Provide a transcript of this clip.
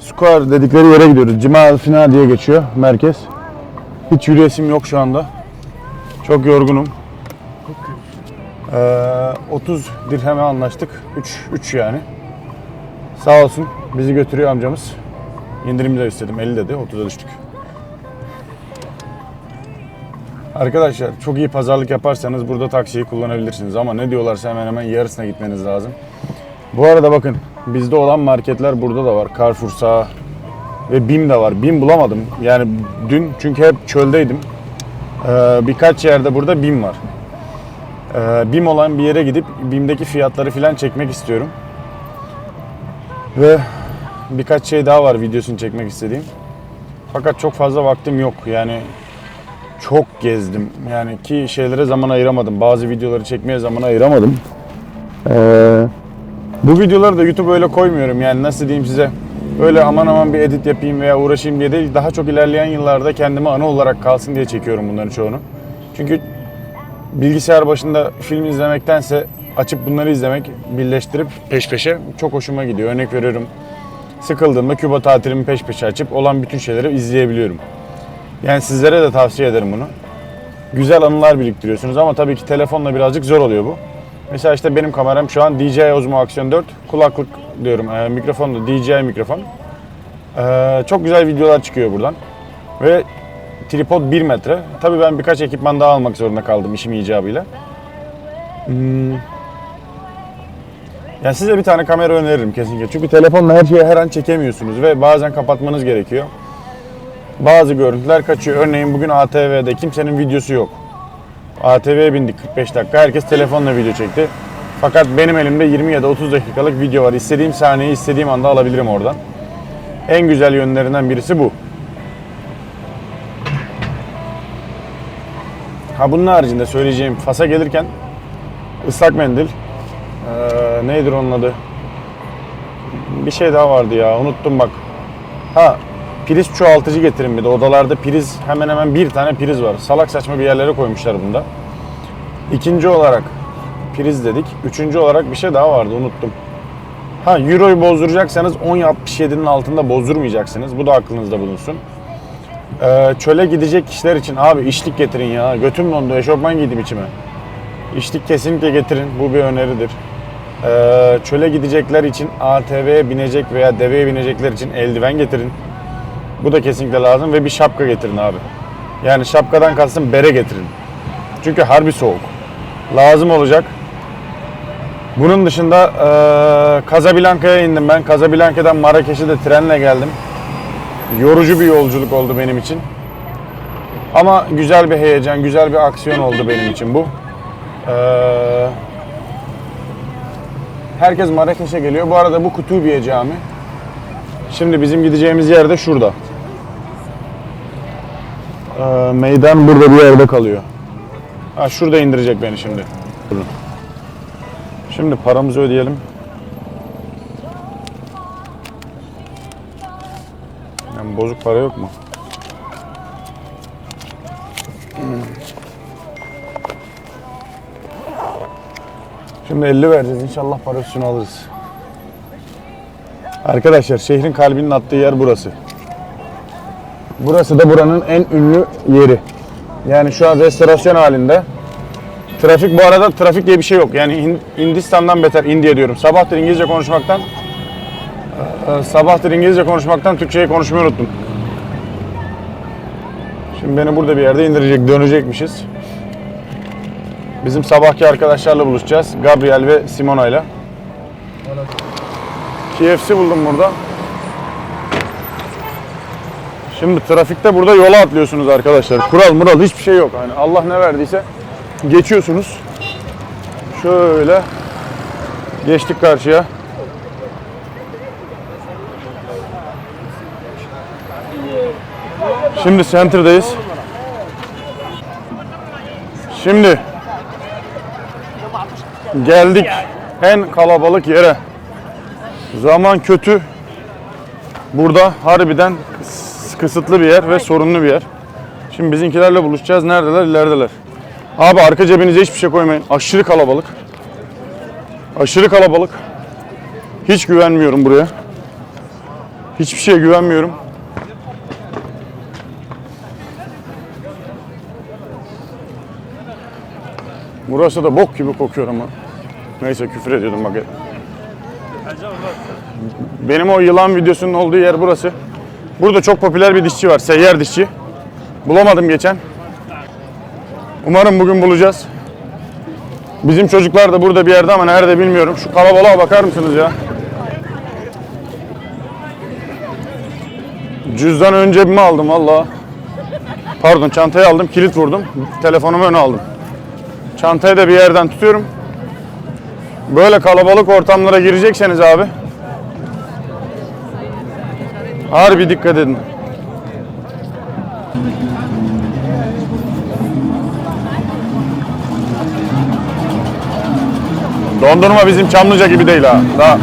Square dedikleri yere gidiyoruz. Cima Fina diye geçiyor merkez. Hiç yürüyesim yok şu anda. Çok yorgunum. Ee, 30 dirheme anlaştık. 3 3 yani. Sağ olsun bizi götürüyor amcamız. İndirim de istedim 50 dedi 30'a düştük. Arkadaşlar çok iyi pazarlık yaparsanız burada taksiyi kullanabilirsiniz ama ne diyorlarsa hemen hemen yarısına gitmeniz lazım. Bu arada bakın bizde olan marketler burada da var. Carrefour ve BİM de var. BİM bulamadım. Yani dün çünkü hep çöldeydim. Ee, birkaç yerde burada BİM var. Ee, BİM olan bir yere gidip BİM'deki fiyatları filan çekmek istiyorum. Ve birkaç şey daha var videosunu çekmek istediğim. Fakat çok fazla vaktim yok. Yani çok gezdim. Yani ki şeylere zaman ayıramadım. Bazı videoları çekmeye zaman ayıramadım. Ee, bu videoları da YouTube öyle koymuyorum. Yani nasıl diyeyim size? Öyle aman aman bir edit yapayım veya uğraşayım diye değil. Daha çok ilerleyen yıllarda kendime anı olarak kalsın diye çekiyorum bunların çoğunu. Çünkü bilgisayar başında film izlemektense açıp bunları izlemek, birleştirip peş peşe çok hoşuma gidiyor. Örnek veriyorum. Sıkıldığımda Küba tatilimi peş peşe açıp olan bütün şeyleri izleyebiliyorum. Yani sizlere de tavsiye ederim bunu. Güzel anılar biriktiriyorsunuz ama tabii ki telefonla birazcık zor oluyor bu. Mesela işte benim kameram şu an DJI Osmo Action 4. Kulaklık diyorum, e, mikrofon da DJI mikrofon. E, çok güzel videolar çıkıyor buradan. Ve tripod 1 metre. Tabii ben birkaç ekipman daha almak zorunda kaldım işim icabıyla. Hmm. Yani size bir tane kamera öneririm kesinlikle. Çünkü telefonla her şeyi her an çekemiyorsunuz ve bazen kapatmanız gerekiyor. Bazı görüntüler kaçıyor. Örneğin bugün ATV'de kimsenin videosu yok. ATV'ye bindik 45 dakika. Herkes telefonla video çekti. Fakat benim elimde 20 ya da 30 dakikalık video var. İstediğim sahneyi istediğim anda alabilirim oradan. En güzel yönlerinden birisi bu. Ha bunun haricinde söyleyeceğim Fas'a gelirken ıslak mendil. Ee, neydir onun adı? Bir şey daha vardı ya unuttum bak. Ha priz çoğaltıcı getirin bir de. Odalarda priz hemen hemen bir tane priz var. Salak saçma bir yerlere koymuşlar bunda. İkinci olarak priz dedik. Üçüncü olarak bir şey daha vardı unuttum. Ha Euro'yu bozduracaksanız 10.67'nin altında bozdurmayacaksınız. Bu da aklınızda bulunsun. Ee, çöle gidecek kişiler için abi işlik getirin ya. Götüm dondu eşofman giydim içime. İşlik kesinlikle getirin. Bu bir öneridir. Ee, çöle gidecekler için ATV'ye binecek veya deveye binecekler için eldiven getirin. Bu da kesinlikle lazım ve bir şapka getirin abi. Yani şapkadan kastım bere getirin. Çünkü harbi soğuk. Lazım olacak. Bunun dışında eee Casablanca'ya indim ben. Casablanca'dan Marrakeş'e de trenle geldim. Yorucu bir yolculuk oldu benim için. Ama güzel bir heyecan, güzel bir aksiyon oldu benim için bu. Eee herkes Marrakeş'e geliyor. Bu arada bu Kutubiye Cami. Şimdi bizim gideceğimiz yer de şurada. Ee, meydan burada bir yerde kalıyor. Ha şurada indirecek beni şimdi. Durun. Şimdi paramızı ödeyelim. Yani bozuk para yok mu? Şimdi 50 vereceğiz. İnşallah parasını alırız. Arkadaşlar şehrin kalbinin attığı yer burası. Burası da buranın en ünlü yeri. Yani şu an restorasyon halinde. Trafik bu arada trafik diye bir şey yok. Yani Hin- Hindistan'dan beter India diyorum. Sabahtır İngilizce konuşmaktan e, sabahtır İngilizce konuşmaktan Türkçeyi konuşmayı unuttum. Şimdi beni burada bir yerde indirecek, dönecekmişiz. Bizim sabahki arkadaşlarla buluşacağız. Gabriel ve Simona'yla. KFC buldum burada. Şimdi trafikte burada yola atlıyorsunuz arkadaşlar. Kural mural hiçbir şey yok. Yani Allah ne verdiyse geçiyorsunuz. Şöyle geçtik karşıya. Şimdi center'dayız. Şimdi geldik en kalabalık yere. Zaman kötü. Burada harbiden kısıtlı bir yer ve sorunlu bir yer. Şimdi bizimkilerle buluşacağız. Neredeler? İlerideler. Abi arka cebinize hiçbir şey koymayın. Aşırı kalabalık. Aşırı kalabalık. Hiç güvenmiyorum buraya. Hiçbir şeye güvenmiyorum. Burası da bok gibi kokuyor ama. Neyse küfür ediyordum bak. Benim o yılan videosunun olduğu yer burası. Burada çok popüler bir dişçi var. Seyyar dişçi. Bulamadım geçen. Umarım bugün bulacağız. Bizim çocuklar da burada bir yerde ama nerede bilmiyorum. Şu kalabalığa bakar mısınız ya? Cüzdan ön cebime aldım valla. Pardon çantayı aldım, kilit vurdum. Telefonumu öne aldım. Çantayı da bir yerden tutuyorum. Böyle kalabalık ortamlara girecekseniz abi. Harbi dikkat edin. Dondurma bizim Çamlıca gibi değil ha. Daha